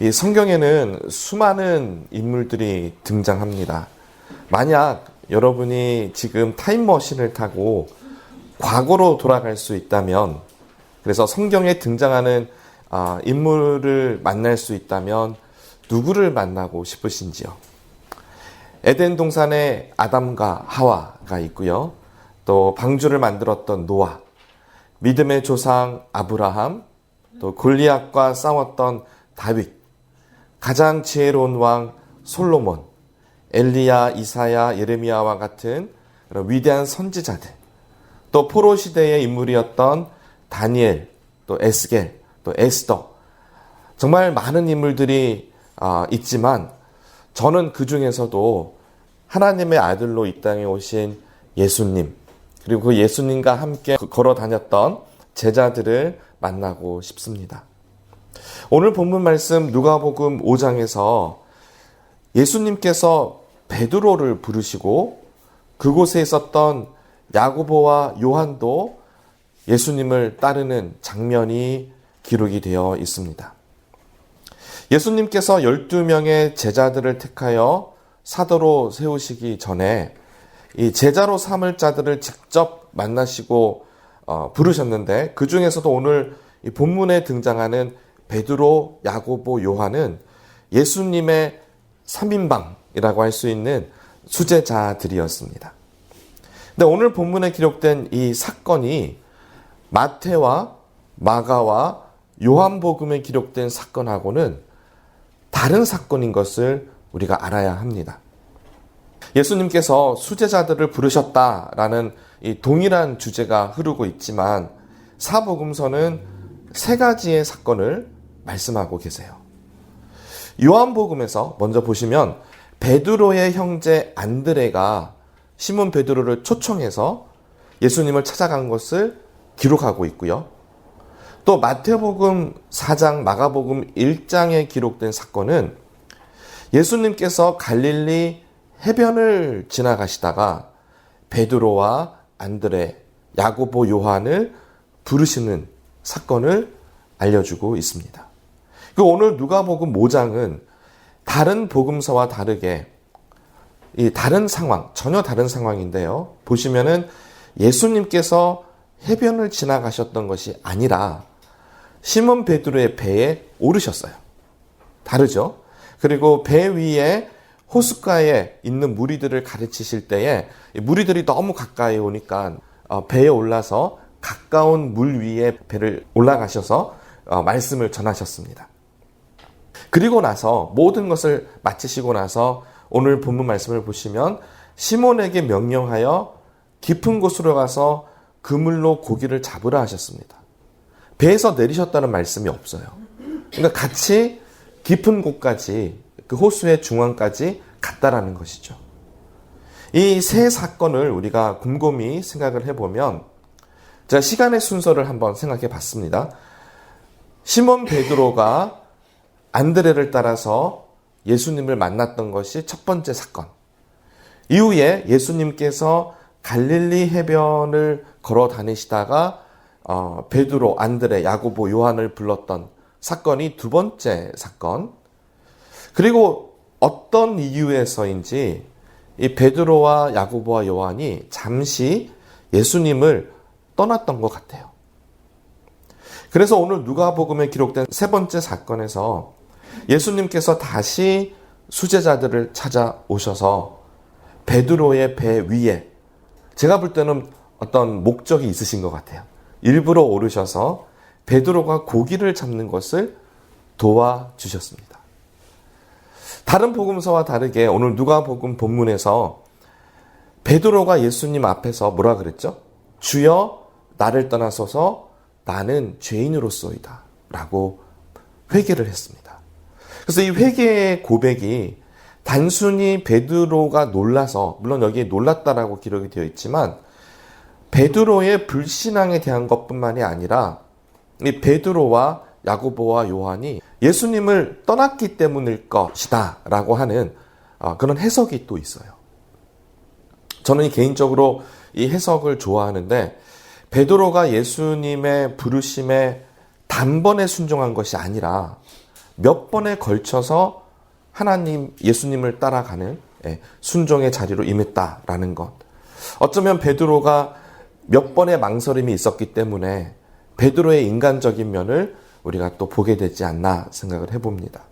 이 성경에는 수많은 인물들이 등장합니다. 만약 여러분이 지금 타임머신을 타고 과거로 돌아갈 수 있다면, 그래서 성경에 등장하는 아, 인물을 만날 수 있다면 누구를 만나고 싶으신지요? 에덴 동산에 아담과 하와가 있고요. 또 방주를 만들었던 노아, 믿음의 조상 아브라함, 또 골리앗과 싸웠던 다윗, 가장 지혜로운 왕 솔로몬, 엘리야, 이사야, 예레미야와 같은 위대한 선지자들, 또 포로 시대의 인물이었던 다니엘, 또 에스겔, 또 에스더, 정말 많은 인물들이 있지만 저는 그 중에서도 하나님의 아들로 이 땅에 오신 예수님, 그리고 그 예수님과 함께 걸어 다녔던 제자들을 만나고 싶습니다. 오늘 본문 말씀 누가복음 5장에서 예수님께서 베드로를 부르시고 그곳에 있었던 야고보와 요한도 예수님을 따르는 장면이 기록이 되어 있습니다. 예수님께서 12명의 제자들을 택하여 사도로 세우시기 전에 이 제자로 삼을 자들을 직접 만나시고 어, 부르셨는데 그 중에서도 오늘 이 본문에 등장하는 베드로, 야고보, 요한은 예수님의 3인방이라고 할 수 있는 수제자들이었습니다. 근데 오늘 본문에 기록된 이 사건이 마태와 마가와 요한복음에 기록된 사건하고는 다른 사건인 것을 우리가 알아야 합니다. 예수님께서 수제자들을 부르셨다라는 이 동일한 주제가 흐르고 있지만 사복음서는 세 가지의 사건을 말씀하고 계세요. 요한복음에서 먼저 보시면 베드로의 형제 안드레가 시몬 베드로를 초청해서 예수님을 찾아간 것을 기록하고 있고요. 또 마태복음 4장, 마가복음 1장에 기록된 사건은 예수님께서 갈릴리 해변을 지나가시다가 베드로와 안드레, 야고보, 요한을 부르시는 사건을 알려주고 있습니다. 그 오늘 누가복음 5장은 다른 복음서와 다르게 이 다른 상황, 전혀 다른 상황인데요. 보시면은 예수님께서 해변을 지나가셨던 것이 아니라 시몬 베드로의 배에 오르셨어요. 다르죠? 그리고 배 위에 호숫가에 있는 무리들을 가르치실 때에 무리들이 너무 가까이 오니까 어, 배에 올라서 가까운 물 위에 배를 올라가셔서 어, 말씀을 전하셨습니다. 그리고 나서 모든 것을 마치시고 나서 오늘 본문 말씀을 보시면 시몬에게 명령하여 깊은 곳으로 가서 그물로 고기를 잡으라 하셨습니다. 배에서 내리셨다는 말씀이 없어요. 그러니까 같이 깊은 곳까지 그 호수의 중앙까지 갔다라는 것이죠. 이 세 사건을 우리가 곰곰이 생각을 해보면 자 시간의 순서를 한번 생각해 봤습니다. 시몬 베드로가 안드레를 따라서 예수님을 만났던 것이 첫 번째 사건. 이후에 예수님께서 갈릴리 해변을 걸어 다니시다가 어, 베드로, 안드레, 야고보, 요한을 불렀던 사건이 두 번째 사건. 그리고 어떤 이유에서인지 이 베드로와 야고보와 요한이 잠시 예수님을 떠났던 것 같아요. 그래서 오늘 누가복음에 기록된 세 번째 사건에서 예수님께서 다시 수제자들을 찾아오셔서 베드로의 배 위에 제가 볼 때는 어떤 목적이 있으신 것 같아요. 일부러 오르셔서 베드로가 고기를 잡는 것을 도와주셨습니다. 다른 복음서와 다르게 오늘 누가복음 본문에서 베드로가 예수님 앞에서 뭐라 그랬죠? 주여 나를 떠나서서 나는 죄인으로서이다. 라고 회개를 했습니다. 그래서 이 회개의 고백이 단순히 베드로가 놀라서, 물론 여기에 놀랐다라고 기록이 되어 있지만, 베드로의 불신앙에 대한 것뿐만이 아니라, 이 베드로와 야고보와 요한이 예수님을 떠났기 때문일 것이다. 라고 하는 어, 그런 해석이 또 있어요. 저는 개인적으로 이 해석을 좋아하는데, 베드로가 예수님의 부르심에 단번에 순종한 것이 아니라 몇 번에 걸쳐서 하나님 예수님을 따라가는 예, 순종의 자리로 임했다라는 것. 어쩌면 베드로가 몇 번의 망설임이 있었기 때문에 베드로의 인간적인 면을 우리가 또 보게 되지 않나 생각을 해봅니다.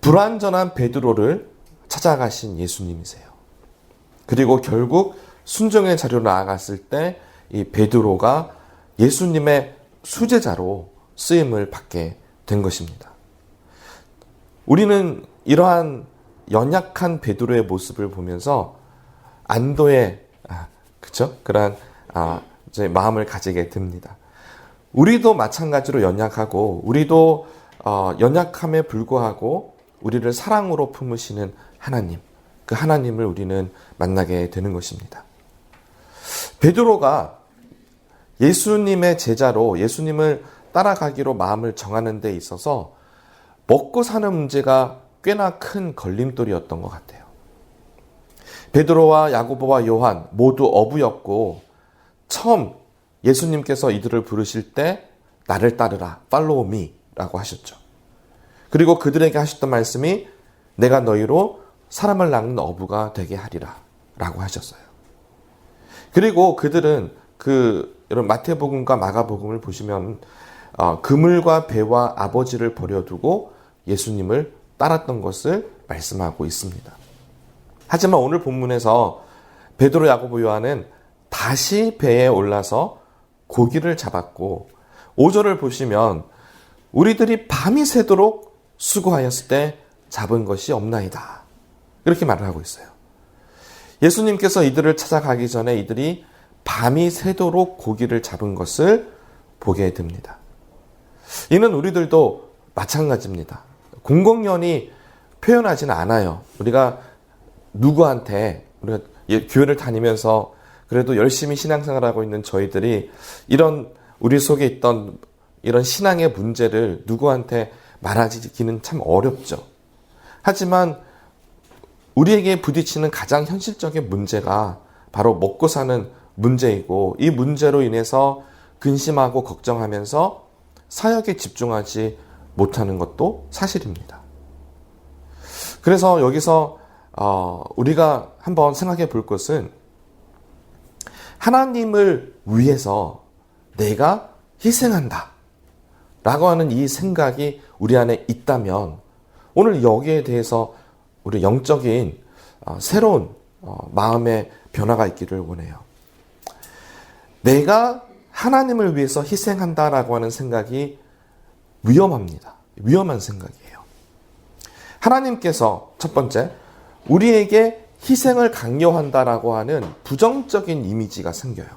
불완전한 베드로를 찾아가신 예수님이세요. 그리고 결국 순종의 자리로 나아갔을 때 이 베드로가 예수님의 수제자로 쓰임을 받게 된 것입니다. 우리는 이러한 연약한 베드로의 모습을 보면서 안도의 아, 그쵸? 그러한 아, 마음을 가지게 됩니다. 우리도 마찬가지로 연약하고 우리도 어, 연약함에 불구하고 우리를 사랑으로 품으시는 하나님, 그 하나님을 우리는 만나게 되는 것입니다. 베드로가 예수님의 제자로 예수님을 따라가기로 마음을 정하는 데 있어서 먹고 사는 문제가 꽤나 큰 걸림돌이었던 것 같아요. 베드로와 야고보와 요한 모두 어부였고 처음 예수님께서 이들을 부르실 때 나를 따르라, 팔로우 미라고 하셨죠. 그리고 그들에게 하셨던 말씀이 내가 너희로 사람을 낚는 어부가 되게 하리라 라고 하셨어요. 그리고 그들은 그 여러분 마태복음과 마가복음을 보시면 어, 그물과 배와 아버지를 버려두고 예수님을 따랐던 것을 말씀하고 있습니다. 하지만 오늘 본문에서 베드로 야고보 요한은 다시 배에 올라서 고기를 잡았고 5절을 보시면 우리들이 밤이 새도록 수고하였을 때 잡은 것이 없나이다. 이렇게 말을 하고 있어요. 예수님께서 이들을 찾아가기 전에 이들이 밤이 새도록 고기를 잡은 것을 보게 됩니다. 이는 우리들도 마찬가지입니다. 공공연히 표현하지는 않아요. 우리가 누구한테 우리가 교회를 다니면서 그래도 열심히 신앙생활하고 있는 저희들이 이런 우리 속에 있던 이런 신앙의 문제를 누구한테 말하기는 참 어렵죠. 하지만 우리에게 부딪히는 가장 현실적인 문제가 바로 먹고 사는 문제이고 이 문제로 인해서 근심하고 걱정하면서 사역에 집중하지 못하는 것도 사실입니다. 그래서 여기서 어, 우리가 한번 생각해 볼 것은 하나님을 위해서 내가 희생한다. 라고 하는 이 생각이 우리 안에 있다면 오늘 여기에 대해서 우리 영적인 어, 새로운 어, 마음의 변화가 있기를 원해요. 내가 하나님을 위해서 희생한다라고 하는 생각이 위험합니다. 위험한 생각이에요. 하나님께서 첫 번째, 우리에게 희생을 강요한다라고 하는 부정적인 이미지가 생겨요.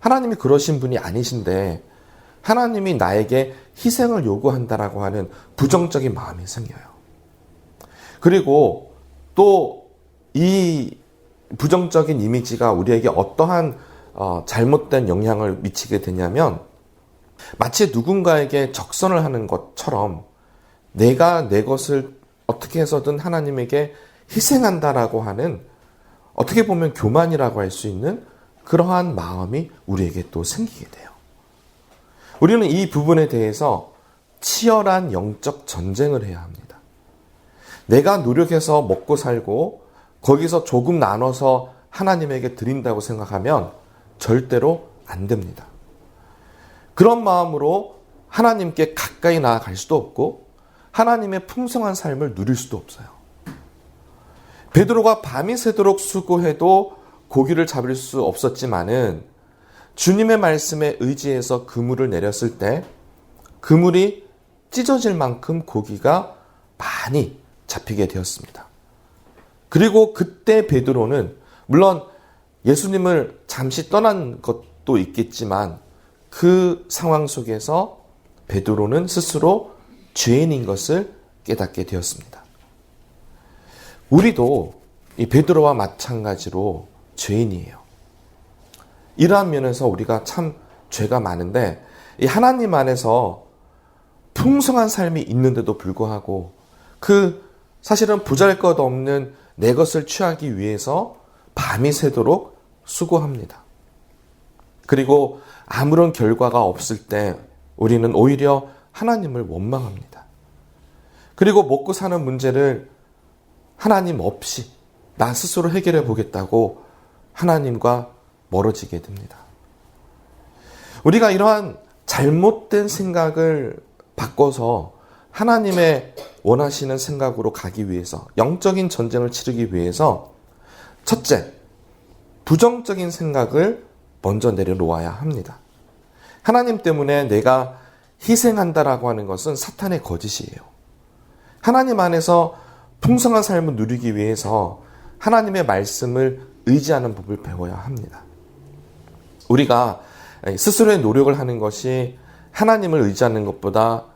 하나님이 그러신 분이 아니신데 하나님이 나에게 희생을 요구한다라고 하는 부정적인 마음이 생겨요. 그리고 또 이 부정적인 이미지가 우리에게 어떠한 어, 잘못된 영향을 미치게 되냐면 마치 누군가에게 적선을 하는 것처럼 내가 내 것을 어떻게 해서든 하나님에게 희생한다라고 하는 어떻게 보면 교만이라고 할 수 있는 그러한 마음이 우리에게 또 생기게 돼요. 우리는 이 부분에 대해서 치열한 영적 전쟁을 해야 합니다. 내가 노력해서 먹고 살고 거기서 조금 나눠서 하나님에게 드린다고 생각하면 절대로 안 됩니다. 그런 마음으로 하나님께 가까이 나아갈 수도 없고 하나님의 풍성한 삶을 누릴 수도 없어요. 베드로가 밤이 새도록 수고해도 고기를 잡을 수 없었지만은 주님의 말씀에 의지해서 그물을 내렸을 때 그물이 찢어질 만큼 고기가 많이 잡히게 되었습니다. 그리고 그때 베드로는 물론 예수님을 잠시 떠난 것도 있겠지만 그 상황 속에서 베드로는 스스로 죄인인 것을 깨닫게 되었습니다. 우리도 이 베드로와 마찬가지로 죄인이에요. 이러한 면에서 우리가 참 죄가 많은데 이 하나님 안에서 풍성한 삶이 있는데도 불구하고 그 사실은 부잘 것 없는 내 것을 취하기 위해서 밤이 새도록 수고합니다. 그리고 아무런 결과가 없을 때 우리는 오히려 하나님을 원망합니다. 그리고 먹고 사는 문제를 하나님 없이 나 스스로 해결해 보겠다고 하나님과 멀어지게 됩니다. 우리가 이러한 잘못된 생각을 바꿔서 하나님의 원하시는 생각으로 가기 위해서 영적인 전쟁을 치르기 위해서 첫째, 부정적인 생각을 먼저 내려놓아야 합니다. 하나님 때문에 내가 희생한다라고 하는 것은 사탄의 거짓이에요. 하나님 안에서 풍성한 삶을 누리기 위해서 하나님의 말씀을 의지하는 법을 배워야 합니다. 우리가 스스로의 노력을 하는 것이 하나님을 의지하는 것보다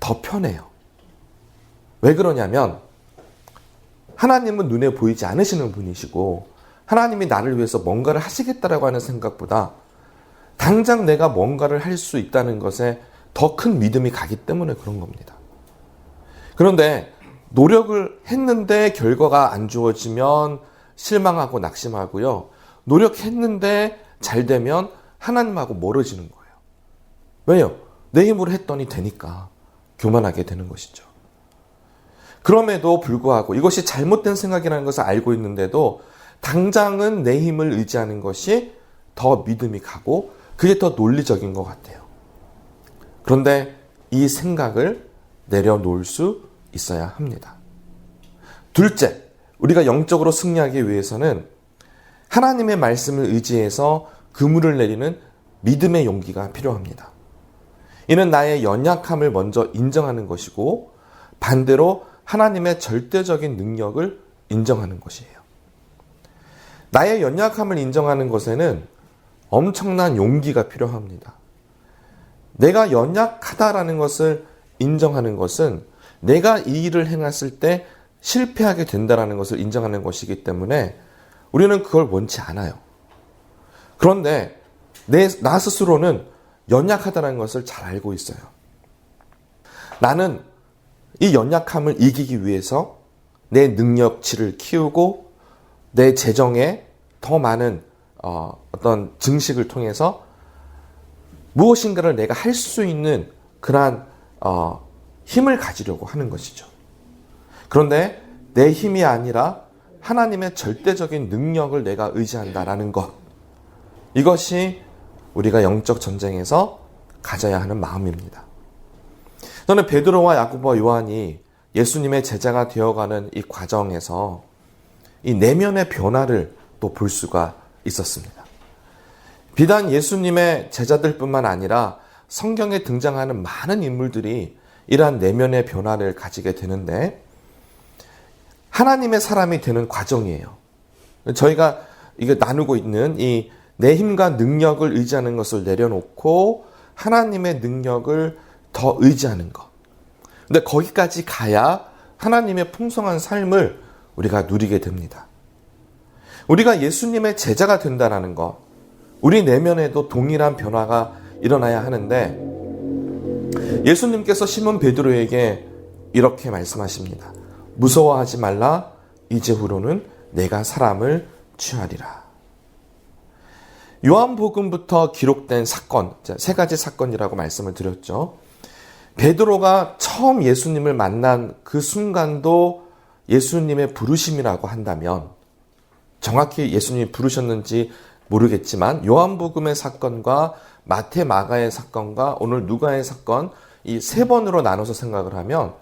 더 편해요. 왜 그러냐면 하나님은 눈에 보이지 않으시는 분이시고 하나님이 나를 위해서 뭔가를 하시겠다라고 하는 생각보다 당장 내가 뭔가를 할 수 있다는 것에 더 큰 믿음이 가기 때문에 그런 겁니다. 그런데 노력을 했는데 결과가 안 주어지면 실망하고 낙심하고요. 노력했는데 잘 되면 하나님하고 멀어지는 거예요. 왜요? 내 힘으로 했더니 되니까 교만하게 되는 것이죠. 그럼에도 불구하고 이것이 잘못된 생각이라는 것을 알고 있는데도 당장은 내 힘을 의지하는 것이 더 믿음이 가고 그게 더 논리적인 것 같아요. 그런데 이 생각을 내려놓을 수 있어야 합니다. 둘째, 우리가 영적으로 승리하기 위해서는 하나님의 말씀을 의지해서 그물을 내리는 믿음의 용기가 필요합니다. 이는 나의 연약함을 먼저 인정하는 것이고 반대로 하나님의 절대적인 능력을 인정하는 것이에요. 나의 연약함을 인정하는 것에는 엄청난 용기가 필요합니다. 내가 연약하다라는 것을 인정하는 것은 내가 이 일을 행했을 때 실패하게 된다라는 것을 인정하는 것이기 때문에 우리는 그걸 원치 않아요. 그런데 내, 나 스스로는 연약하다는 것을 잘 알고 있어요. 나는 이 연약함을 이기기 위해서 내 능력치를 키우고 내 재정에 더 많은 어, 어떤 증식을 통해서 무엇인가를 내가 할 수 있는 그러한 어, 힘을 가지려고 하는 것이죠. 그런데 내 힘이 아니라 하나님의 절대적인 능력을 내가 의지한다라는 것. 이것이 우리가 영적 전쟁에서 가져야 하는 마음입니다. 저는 베드로와 야고보와 요한이 예수님의 제자가 되어가는 이 과정에서 이 내면의 변화를 또 볼 수가 있었습니다. 비단 예수님의 제자들뿐만 아니라 성경에 등장하는 많은 인물들이 이러한 내면의 변화를 가지게 되는데 하나님의 사람이 되는 과정이에요. 저희가 이게 나누고 있는 이 내 힘과 능력을 의지하는 것을 내려놓고 하나님의 능력을 더 의지하는 것. 근데 거기까지 가야 하나님의 풍성한 삶을 우리가 누리게 됩니다. 우리가 예수님의 제자가 된다는 것, 우리 내면에도 동일한 변화가 일어나야 하는데 예수님께서 시몬 베드로에게 이렇게 말씀하십니다. 무서워하지 말라. 이제 후로는 내가 사람을 취하리라. 요한복음부터 기록된 사건, 세 가지 사건이라고 말씀을 드렸죠. 베드로가 처음 예수님을 만난 그 순간도 예수님의 부르심이라고 한다면 정확히 예수님이 부르셨는지 모르겠지만 요한복음의 사건과 마태 마가의 사건과 오늘 누가의 사건 이 세 번으로 나눠서 생각을 하면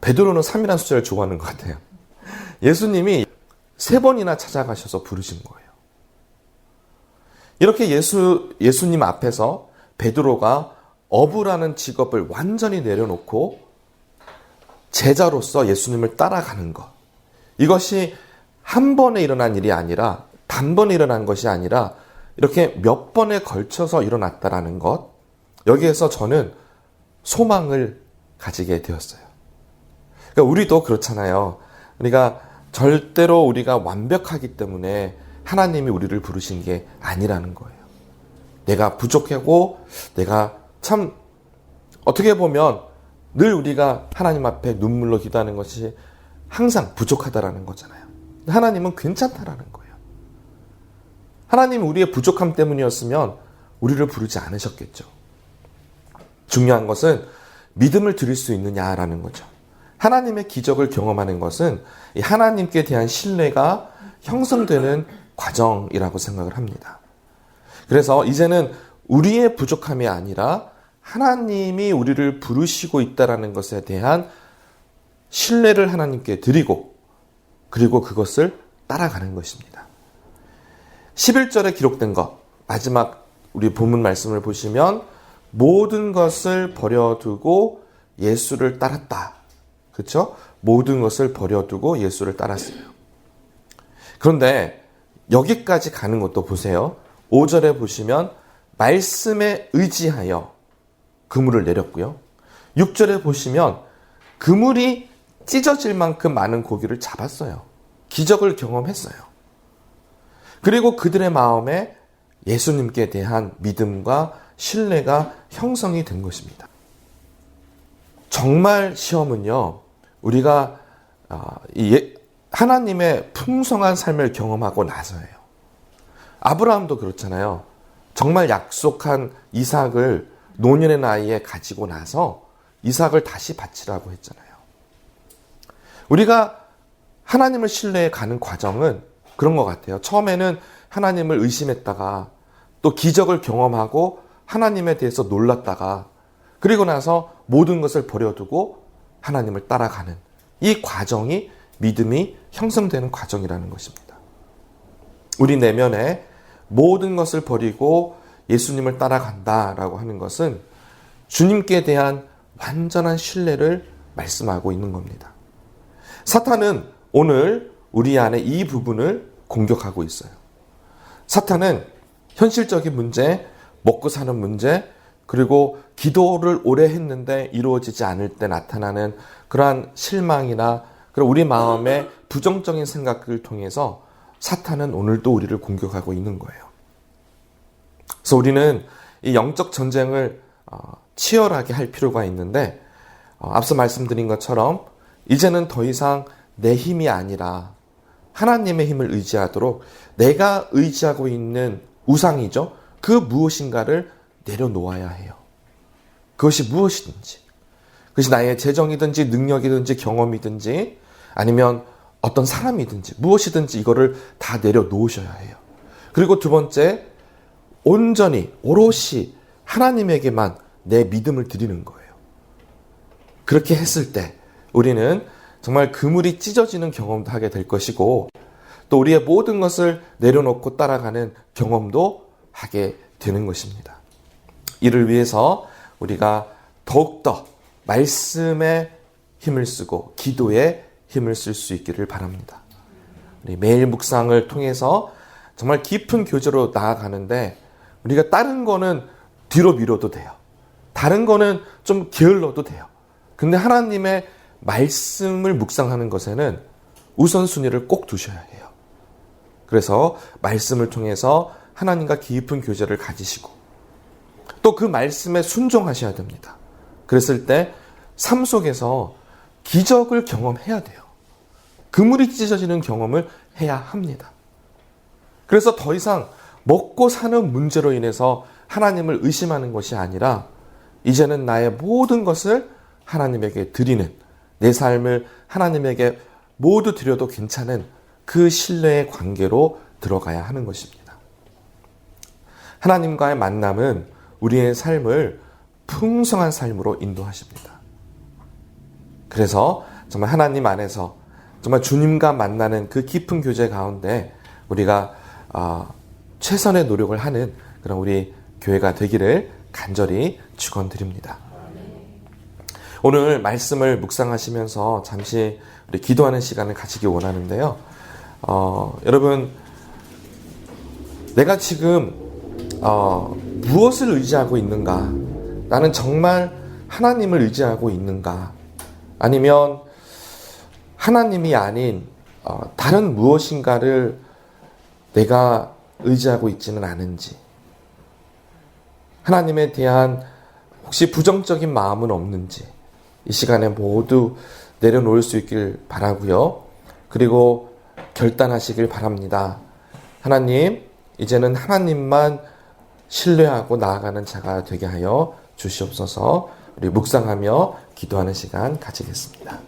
베드로는 3이라는 숫자를 좋아하는 것 같아요. 예수님이 세 번이나 찾아가셔서 부르신 거예요. 이렇게 예수, 예수님 앞에서 베드로가 어부라는 직업을 완전히 내려놓고 제자로서 예수님을 따라가는 것. 이것이 한 번에 일어난 일이 아니라 단번에 일어난 것이 아니라 이렇게 몇 번에 걸쳐서 일어났다라는 것. 여기에서 저는 소망을 가지게 되었어요. 그러니까 우리도 그렇잖아요. 우리가 절대로 우리가 완벽하기 때문에 하나님이 우리를 부르신 게 아니라는 거예요. 내가 부족하고 내가 참 어떻게 보면 늘 우리가 하나님 앞에 눈물로 기도하는 것이 항상 부족하다라는 거잖아요. 하나님은 괜찮다라는 거예요. 하나님이 우리의 부족함 때문이었으면 우리를 부르지 않으셨겠죠. 중요한 것은 믿음을 드릴 수 있느냐라는 거죠. 하나님의 기적을 경험하는 것은 하나님께 대한 신뢰가 형성되는 과정이라고 생각을 합니다. 그래서 이제는 우리의 부족함이 아니라 하나님이 우리를 부르시고 있다라는 것에 대한 신뢰를 하나님께 드리고 그리고 그것을 따라가는 것입니다. 11절에 기록된 것, 마지막 우리 본문 말씀을 보시면 모든 것을 버려두고 예수를 따랐다. 그렇죠? 모든 것을 버려두고 예수를 따랐어요. 그런데 여기까지 가는 것도 보세요. 5절에 보시면 말씀에 의지하여 그물을 내렸고요. 6절에 보시면 그물이 찢어질 만큼 많은 고기를 잡았어요. 기적을 경험했어요. 그리고 그들의 마음에 예수님께 대한 믿음과 신뢰가 형성이 된 것입니다. 정말 시험은요, 우리가 아, 예, 하나님의 풍성한 삶을 경험하고 나서예요. 아브라함도 그렇잖아요. 정말 약속한 이삭을 노년의 나이에 가지고 나서 이삭을 다시 바치라고 했잖아요. 우리가 하나님을 신뢰해 가는 과정은 그런 것 같아요. 처음에는 하나님을 의심했다가 또 기적을 경험하고 하나님에 대해서 놀랐다가 그리고 나서 모든 것을 버려두고 하나님을 따라가는 이 과정이 믿음이 형성되는 과정이라는 것입니다. 우리 내면에 모든 것을 버리고 예수님을 따라간다라고 하는 것은 주님께 대한 완전한 신뢰를 말씀하고 있는 겁니다. 사탄은 오늘 우리 안에 이 부분을 공격하고 있어요. 사탄은 현실적인 문제, 먹고 사는 문제, 그리고 기도를 오래 했는데 이루어지지 않을 때 나타나는 그러한 실망이나 그리고 우리 마음의 부정적인 생각을 통해서 사탄은 오늘도 우리를 공격하고 있는 거예요. 그래서 우리는 이 영적 전쟁을 어, 치열하게 할 필요가 있는데 어, 앞서 말씀드린 것처럼 이제는 더 이상 내 힘이 아니라 하나님의 힘을 의지하도록 내가 의지하고 있는 우상이죠. 그 무엇인가를 내려놓아야 해요. 그것이 무엇이든지. 그것이 나의 재정이든지 능력이든지 경험이든지 아니면 어떤 사람이든지 무엇이든지 이거를 다 내려놓으셔야 해요. 그리고 두 번째, 온전히, 오롯이 하나님에게만 내 믿음을 드리는 거예요. 그렇게 했을 때 우리는 정말 그물이 찢어지는 경험도 하게 될 것이고 또 우리의 모든 것을 내려놓고 따라가는 경험도 하게 되는 것입니다. 이를 위해서 우리가 더욱더 말씀에 힘을 쓰고 기도에 힘을 쓸 수 있기를 바랍니다. 매일 묵상을 통해서 정말 깊은 교제로 나아가는데 우리가 다른 거는 뒤로 미뤄도 돼요. 다른 거는 좀 게을러도 돼요. 근데 하나님의 말씀을 묵상하는 것에는 우선순위를 꼭 두셔야 해요. 그래서 말씀을 통해서 하나님과 깊은 교제를 가지시고 또 그 말씀에 순종하셔야 됩니다. 그랬을 때 삶 속에서 기적을 경험해야 돼요. 그물이 찢어지는 경험을 해야 합니다. 그래서 더 이상 먹고 사는 문제로 인해서 하나님을 의심하는 것이 아니라 이제는 나의 모든 것을 하나님에게 드리는 내 삶을 하나님에게 모두 드려도 괜찮은 그 신뢰의 관계로 들어가야 하는 것입니다. 하나님과의 만남은 우리의 삶을 풍성한 삶으로 인도하십니다. 그래서 정말 하나님 안에서 정말 주님과 만나는 그 깊은 교제 가운데 우리가 어, 최선의 노력을 하는 그런 우리 교회가 되기를 간절히 축원드립니다. 오늘 말씀을 묵상하시면서 잠시 우리 기도하는 시간을 가지기 원하는데요. 어, 여러분, 내가 지금 어, 무엇을 의지하고 있는가? 나는 정말 하나님을 의지하고 있는가? 아니면 하나님이 아닌 어, 다른 무엇인가를 내가 의지하고 있지는 않은지, 하나님에 대한 혹시 부정적인 마음은 없는지, 이 시간에 모두 내려놓을 수 있길 바라고요. 그리고 결단하시길 바랍니다. 하나님, 이제는 하나님만 신뢰하고 나아가는 자가 되게 하여 주시옵소서. 우리 묵상하며 기도하는 시간 가지겠습니다.